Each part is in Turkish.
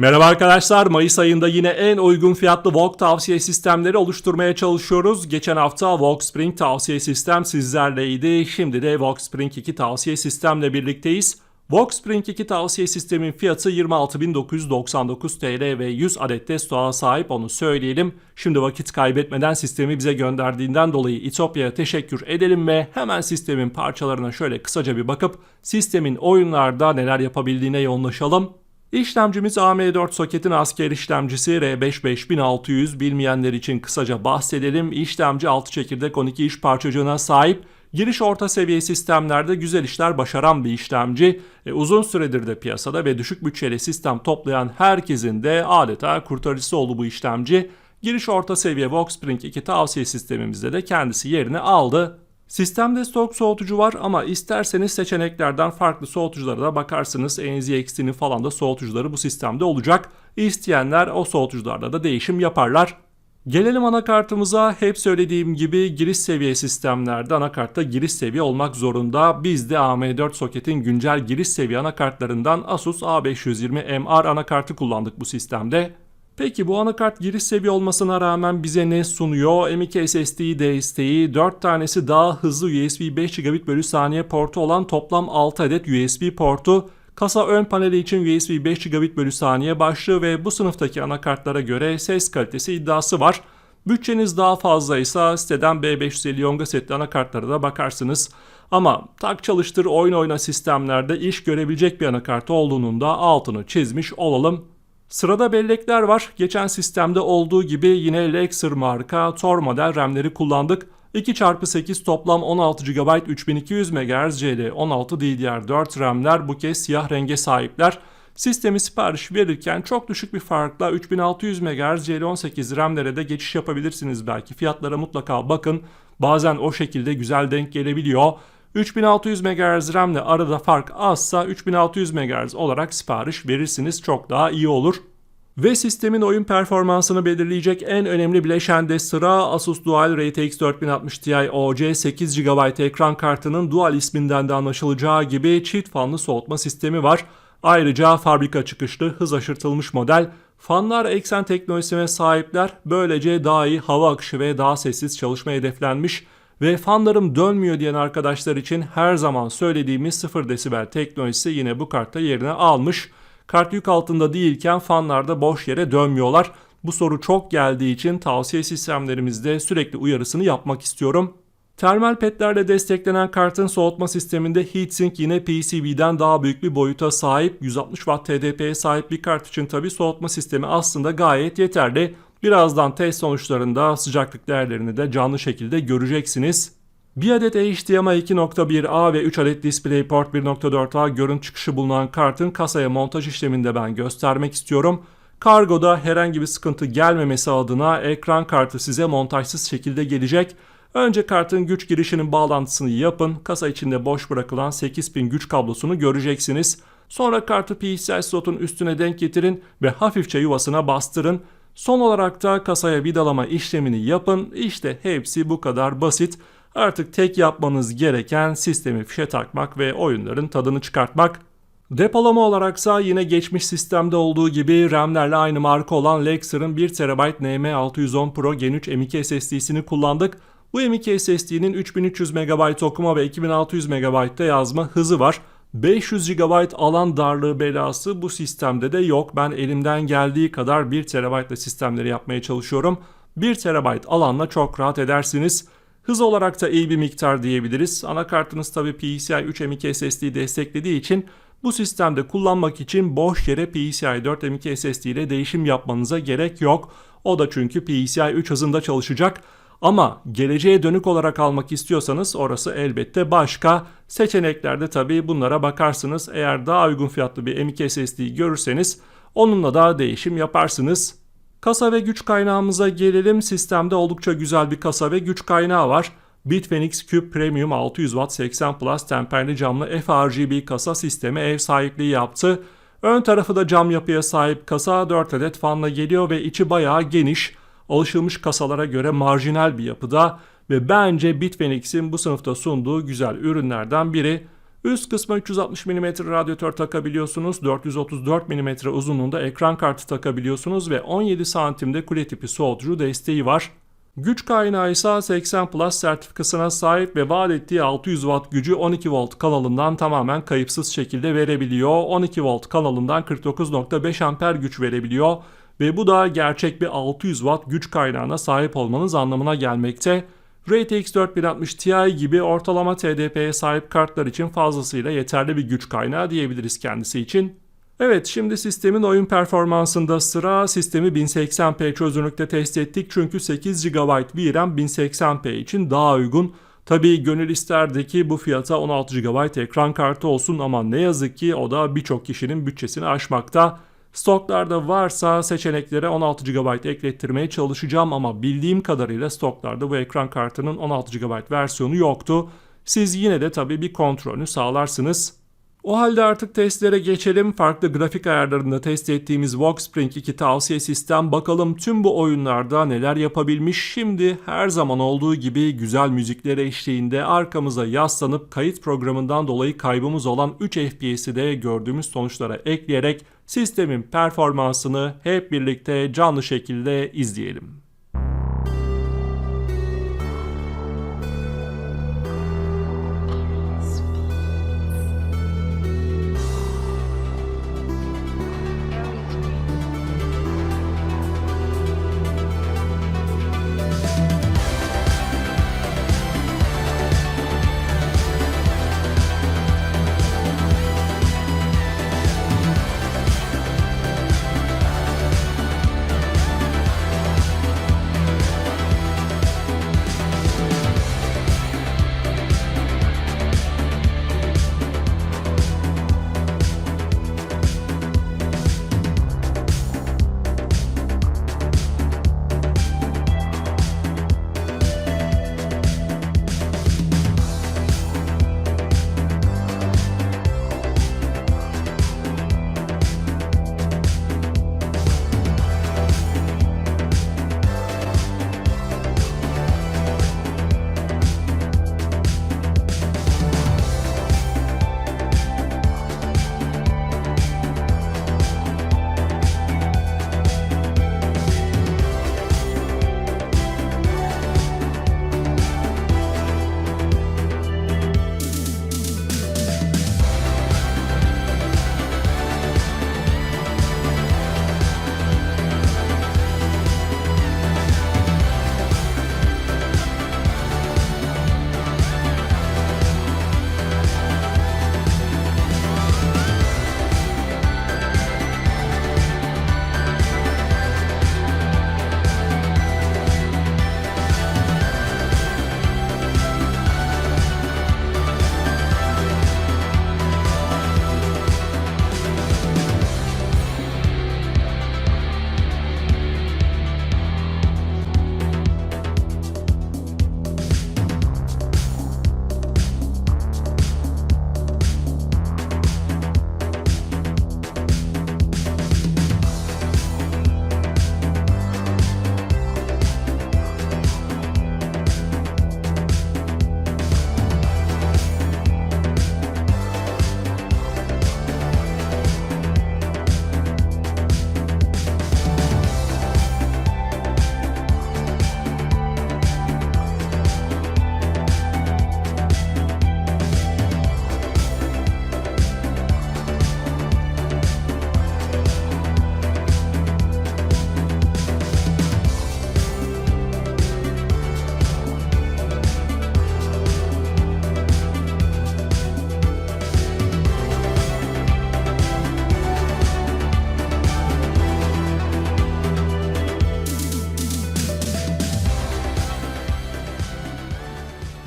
Merhaba arkadaşlar. Mayıs ayında yine en uygun fiyatlı VOG tavsiye sistemleri oluşturmaya çalışıyoruz. Geçen hafta VOG Spring tavsiye sistem sizlerleydi. Şimdi de VOG Spring 2 tavsiye sistemle birlikteyiz. VOG Spring 2 tavsiye sistemin fiyatı 26.999 TL ve 100 adet de sahip onu söyleyelim. Şimdi vakit kaybetmeden sistemi bize gönderdiğinden dolayı İtopya'ya teşekkür edelim ve hemen sistemin parçalarına şöyle kısaca bir bakıp sistemin oyunlarda neler yapabildiğine yoğunlaşalım. İşlemcimiz AM4 soketin asker işlemcisi R5 5600 bilmeyenler için kısaca bahsedelim. İşlemci 6 çekirdek 12 iş parçacığına sahip. Giriş orta seviye sistemlerde güzel işler başaran bir işlemci. E, uzun süredir de piyasada ve düşük bütçeli sistem toplayan herkesin de adeta kurtarıcısı oldu bu işlemci. Giriş orta seviye Voxspring 2 tavsiye sistemimizde de kendisi yerini aldı. Sistemde stok soğutucu var ama isterseniz seçeneklerden farklı soğutuculara da bakarsınız. NZXT'nin falan da soğutucuları bu sistemde olacak. İsteyenler o soğutucularda da değişim yaparlar. Gelelim anakartımıza. Hep söylediğim gibi giriş seviye sistemlerde anakartta giriş seviye olmak zorunda. Biz de AM4 soketin güncel giriş seviye anakartlarından Asus A520MR anakartı kullandık bu sistemde. Peki bu anakart giriş seviye olmasına rağmen bize ne sunuyor? M.2 SSD desteği, 4 tanesi daha hızlı USB 5 gigabit bölü saniye portu olan toplam 6 adet USB portu, kasa ön paneli için USB 5 gigabit bölü saniye başlığı ve bu sınıftaki anakartlara göre ses kalitesi iddiası var. Bütçeniz daha fazlaysa siteden B550 Yonga setli anakartlara da bakarsınız. Ama tak çalıştır oyun oyna sistemlerde iş görebilecek bir anakart olduğunun da altını çizmiş olalım. Sırada bellekler var. Geçen sistemde olduğu gibi yine Lexer marka Tor model RAM'leri kullandık. 2x8 toplam 16 GB 3200 MHz CD 16 DDR4 RAM'ler bu kez siyah renge sahipler. Sistemi sipariş verirken çok düşük bir farkla 3600 MHz CL18 RAM'lere de geçiş yapabilirsiniz belki. Fiyatlara mutlaka bakın. Bazen o şekilde güzel denk gelebiliyor. 3600 MHz RAM ile arada fark azsa 3600 MHz olarak sipariş verirsiniz çok daha iyi olur. Ve sistemin oyun performansını belirleyecek en önemli bileşende sıra Asus Dual RTX 4060 Ti OC 8 GB ekran kartının Dual isminden de anlaşılacağı gibi çift fanlı soğutma sistemi var. Ayrıca fabrika çıkışlı hız aşırtılmış model Fanlar eksen teknolojisine sahipler. Böylece daha iyi hava akışı ve daha sessiz çalışma hedeflenmiş ve fanlarım dönmüyor diyen arkadaşlar için her zaman söylediğimiz 0 desibel teknolojisi yine bu kartta yerine almış. Kart yük altında değilken fanlarda boş yere dönmüyorlar. Bu soru çok geldiği için tavsiye sistemlerimizde sürekli uyarısını yapmak istiyorum. Termal petlerle desteklenen kartın soğutma sisteminde heatsink yine PCB'den daha büyük bir boyuta sahip 160 Watt TDP'ye sahip bir kart için tabi soğutma sistemi aslında gayet yeterli. Birazdan test sonuçlarında sıcaklık değerlerini de canlı şekilde göreceksiniz. Bir adet HDMI 2.1A ve 3 adet DisplayPort 1.4A görüntü çıkışı bulunan kartın kasaya montaj işleminde ben göstermek istiyorum. Kargoda herhangi bir sıkıntı gelmemesi adına ekran kartı size montajsız şekilde gelecek. Önce kartın güç girişinin bağlantısını yapın. Kasa içinde boş bırakılan 8 pin güç kablosunu göreceksiniz. Sonra kartı PCI slotun üstüne denk getirin ve hafifçe yuvasına bastırın. Son olarak da kasaya vidalama işlemini yapın. İşte hepsi bu kadar basit. Artık tek yapmanız gereken sistemi fişe takmak ve oyunların tadını çıkartmak. Depolama olaraksa yine geçmiş sistemde olduğu gibi RAM'lerle aynı marka olan Lexer'ın 1 TB NM610 Pro Gen 3 M.2 SSD'sini kullandık. Bu M.2 SSD'nin 3300 MB okuma ve 2600 MB yazma hızı var. 500 GB alan darlığı belası bu sistemde de yok. Ben elimden geldiği kadar 1 TB ile sistemleri yapmaya çalışıyorum. 1 TB alanla çok rahat edersiniz. Hız olarak da iyi bir miktar diyebiliriz. Anakartınız tabi PCI 3 M.2 SSD desteklediği için bu sistemde kullanmak için boş yere PCI 4 M.2 SSD ile değişim yapmanıza gerek yok. O da çünkü PCI 3 hızında çalışacak. Ama geleceğe dönük olarak almak istiyorsanız orası elbette başka. Seçeneklerde tabii bunlara bakarsınız. Eğer daha uygun fiyatlı bir M.2 SSD görürseniz onunla da değişim yaparsınız. Kasa ve güç kaynağımıza gelelim. Sistemde oldukça güzel bir kasa ve güç kaynağı var. Bitfenix Cube Premium 600 Watt 80 Plus temperli camlı FRGB kasa sistemi ev sahipliği yaptı. Ön tarafı da cam yapıya sahip kasa 4 adet fanla geliyor ve içi bayağı geniş alışılmış kasalara göre marjinal bir yapıda ve bence Bitfenix'in bu sınıfta sunduğu güzel ürünlerden biri. Üst kısma 360 mm radyatör takabiliyorsunuz. 434 mm uzunluğunda ekran kartı takabiliyorsunuz ve 17 santimde kule tipi soğutucu desteği var. Güç kaynağı ise 80 Plus sertifikasına sahip ve vaat ettiği 600 Watt gücü 12 volt kanalından tamamen kayıpsız şekilde verebiliyor. 12 volt kanalından 49.5 amper güç verebiliyor ve bu da gerçek bir 600 Watt güç kaynağına sahip olmanız anlamına gelmekte. RTX 4060 Ti gibi ortalama TDP'ye sahip kartlar için fazlasıyla yeterli bir güç kaynağı diyebiliriz kendisi için. Evet şimdi sistemin oyun performansında sıra sistemi 1080p çözünürlükte test ettik çünkü 8 GB VRAM 1080p için daha uygun. Tabii gönül isterdi ki bu fiyata 16 GB ekran kartı olsun ama ne yazık ki o da birçok kişinin bütçesini aşmakta. Stoklarda varsa seçeneklere 16 GB eklettirmeye çalışacağım ama bildiğim kadarıyla stoklarda bu ekran kartının 16 GB versiyonu yoktu. Siz yine de tabii bir kontrolünü sağlarsınız. O halde artık testlere geçelim. Farklı grafik ayarlarında test ettiğimiz Voxspring 2 tavsiye sistem bakalım tüm bu oyunlarda neler yapabilmiş. Şimdi her zaman olduğu gibi güzel müziklere eşliğinde arkamıza yaslanıp kayıt programından dolayı kaybımız olan 3 FPS'i de gördüğümüz sonuçlara ekleyerek sistemin performansını hep birlikte canlı şekilde izleyelim.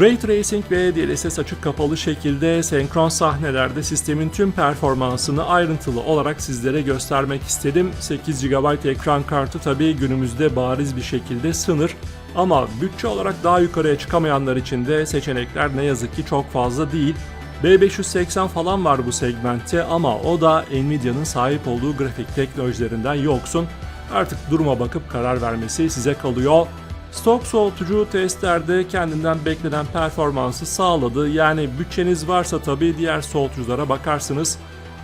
Ray Tracing ve DLSS açık kapalı şekilde senkron sahnelerde sistemin tüm performansını ayrıntılı olarak sizlere göstermek istedim. 8 GB ekran kartı tabi günümüzde bariz bir şekilde sınır ama bütçe olarak daha yukarıya çıkamayanlar için de seçenekler ne yazık ki çok fazla değil. B580 falan var bu segmentte ama o da Nvidia'nın sahip olduğu grafik teknolojilerinden yoksun. Artık duruma bakıp karar vermesi size kalıyor. Stok soğutucu testlerde kendinden beklenen performansı sağladı. Yani bütçeniz varsa tabii diğer soğutuculara bakarsınız.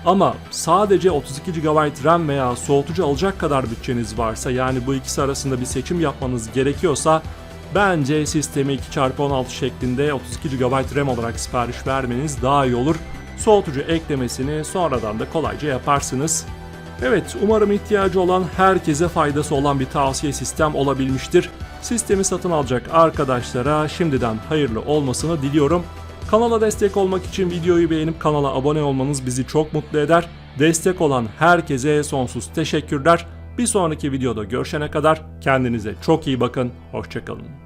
Ama sadece 32 GB RAM veya soğutucu alacak kadar bütçeniz varsa yani bu ikisi arasında bir seçim yapmanız gerekiyorsa bence sistemi 2x16 şeklinde 32 GB RAM olarak sipariş vermeniz daha iyi olur. Soğutucu eklemesini sonradan da kolayca yaparsınız. Evet, umarım ihtiyacı olan herkese faydası olan bir tavsiye sistem olabilmiştir. Sistemi satın alacak arkadaşlara şimdiden hayırlı olmasını diliyorum. Kanala destek olmak için videoyu beğenip kanala abone olmanız bizi çok mutlu eder. Destek olan herkese sonsuz teşekkürler. Bir sonraki videoda görüşene kadar kendinize çok iyi bakın. Hoşçakalın.